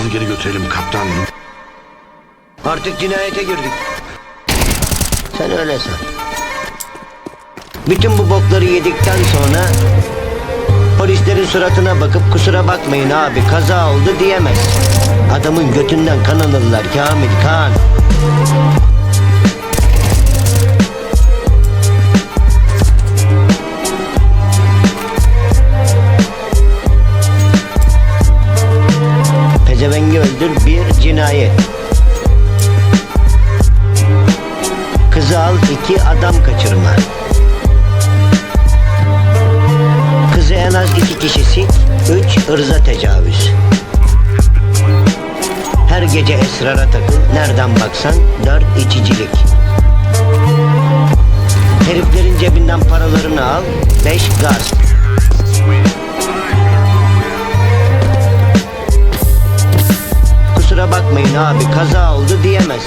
Kızı geri götürelim kaptan. Artık cinayete girdik. Sen öyle san. Bütün bu bokları yedikten sonra polislerin suratına bakıp kusura bakmayın abi kaza oldu diyemez. Adamın götünden kan alırlar Kamil kan. Pezevengi öldür bir cinayet. Kızı al iki adam kaçırma. Kızı en az iki kişi sik, üç ırza tecavüz. Her gece esrara takıl, nereden baksan dört içicilik. Heriflerin cebinden paralarını al, beş gasp. Abi kaza oldu diyemez.